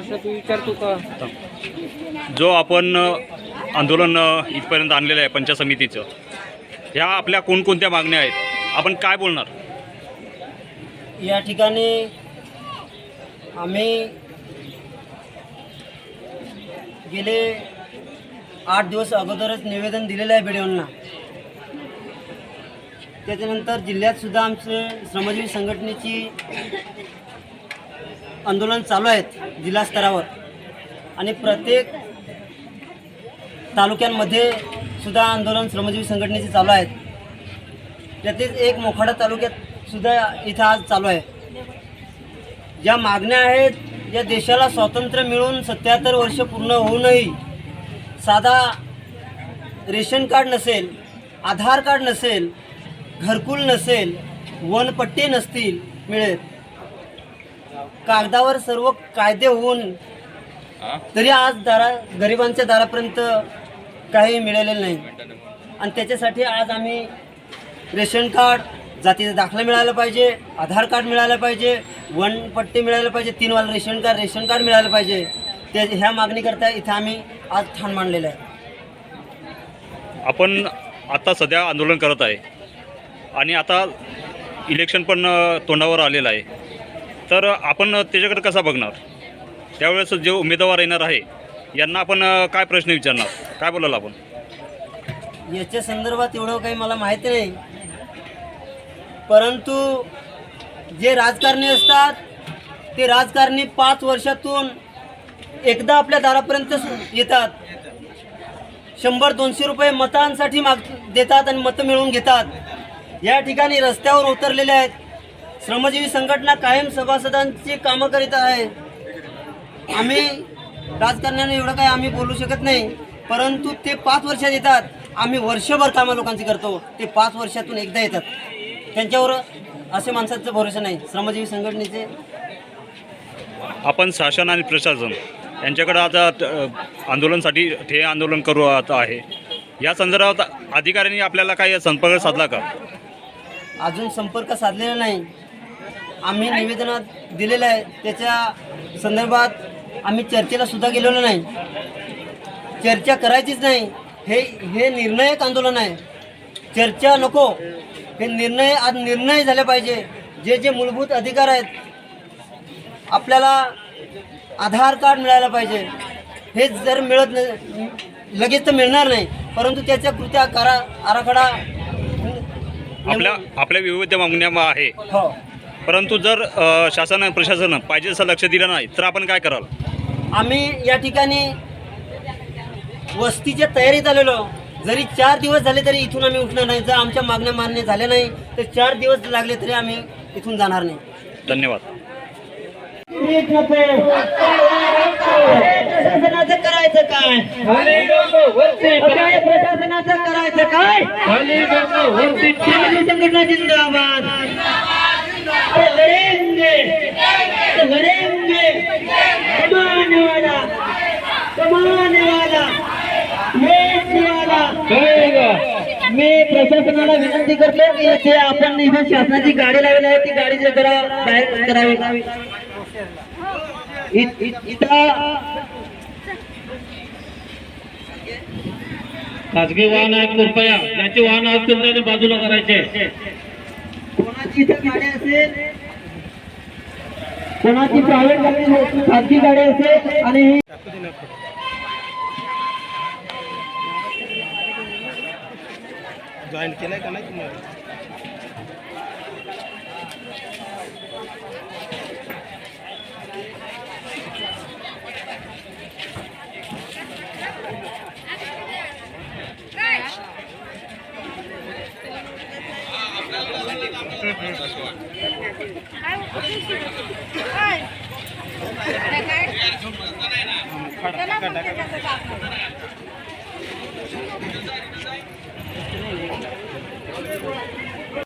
प्रश्न तू विचारतो का? जो आपण आंदोलन इथपर्यंत आणलेलं आहे पंचायत समितीचं ह्या आपल्या कोणकोणत्या मागण्या आहेत? आपण काय बोलणार? या ठिकाणी आम्ही गेले आठ दिवस अगोदरच निवेदन दिलेलं आहे बीडीओंना. त्याच्यानंतर जिल्ह्यात सुद्धा आमचे श्रमजीवी संघटनेची आंदोलन चालू आहेत जिल्हा स्तरावर. आणि प्रत्येक तालुक्यांमध्ये सुद्धा आंदोलन श्रमजीवी संघटनेचे चालू आहेत. त्यातील एक मोखाडा तालुक्यात सुद्धा इथं आज चालू आहे. ज्या मागण्या आहेत या देशाला स्वातंत्र्य मिळून सत्याहत्तर वर्ष पूर्ण होऊनही साधा रेशन कार्ड नसेल आधार कार्ड नसेल घरकुल नसेल वनपट्टी नसतील मिळेल. कागदावर सर्व कायदे होऊन तरी आज दारा गरिबांच्या दारापर्यंत काही मिळालेलं नाही. आणि त्याच्यासाठी आज आम्ही रेशन कार्ड जातीचा दाखला मिळाला पाहिजे आधार कार्ड मिळालं पाहिजे वनपट्टी मिळायला पाहिजे तीन वाला रेशन कार्ड रेशन कार्ड मिळालं पाहिजे. ते ह्या मागणीकरता इथं आम्ही आज ठाण मांडलेलं आहे. आपण आता सध्या आंदोलन करत आहे. आणि आता इलेक्शन पण तोंडावर आलेलं आहे. तर आपण त्याच्याकडे कसा बघणार? त्यावेळेस जे उमेदवार येणार आहे यांना आपण काय प्रश्न विचारणार? काय बोलाल आपण? याच्या संदर्भात एवढं काही मला माहीत नाही. परंतु जे राजकारणी असतात ते राजकारणी पाच वर्षातून एकदा आपल्या दारापर्यंत येतात. शंभर दोनशे रुपये मतांसाठी माग देतात आणि मतं मिळवून घेतात. या ठिकाणी रस्त्यावर उतरलेले आहेत. श्रमजीवी संघटना कायम सभासदांची कामं करीत आहे. आम्ही राजकारण्याने एवढं काही आम्ही बोलू शकत नाही परंतु ते पाच वर्षात येतात. आम्ही वर्षभर कामं लोकांची करतो. ते पाच वर्षातून एकदा येतात. त्यांच्यावर असे माणसाचा भरोसा नाही. श्रमजीवी संघटनेचे आपण शासन आणि प्रशासन यांच्याकडे आता आंदोलनासाठी ठे आंदोलन करू आता आहे. या संदर्भात अधिकाऱ्यांनी आपल्याला काही संपर्क साधला का? अजून संपर्क साधलेला नाही. आम्ही निवेदनात दिलेलं आहे. त्याच्या संदर्भात आम्ही चर्चेला सुद्धा गेलेलो नाही. चर्चा करायचीच नाही. हे हे निर्णायक आंदोलन आहे. चर्चा नको. हे निर्णय आज निर्णय झाले पाहिजे. जे जे मूलभूत अधिकार आहेत आपल्याला आधार कार्ड मिळायला पाहिजे. हे जर मिळत नाही लगेच तर मिळणार नाही. परंतु त्याच्या कृत्या करा आराखडा आपल्या आपल्या विविध मागण्या आहे. हो. परंतु जर शासन प्रशासन पाहिजे असं लक्ष दिलं नाही तर आपण काय कराल? आम्ही या ठिकाणी वस्तीच्या तयारीत आलेलो. जरी चार दिवस झाले तरी इथून आम्ही उठणार नाही. जर आमच्या मागण्या मान्य झाल्या नाही तर चार दिवस लागले तरी आम्ही इथून जाणार नाही. धन्यवाद. प्रशासनाचं करायचं काय? प्रशासनाचं करायचं काय? संघटना जिंदाबाद. अरे लढेंगे लढेंगे कमाने वाला कमाने वाला मेटने वाला मी प्रशासनाला विनंती करतो की इथे आपण इथे शासनाची गाडी लावली आहे ती गाडी जरा बाहेर करावी. खाजगी वाहन आहेत कृपया. ज्याचे वाहन असतील त्याने बाजूला करायचे. गाडी असेल कोणाची प्रायव्हेट गाडी असेल, खाजगी गाडी असेल आणि ही जॉईन केलंय का नाही तुम्हाला काय?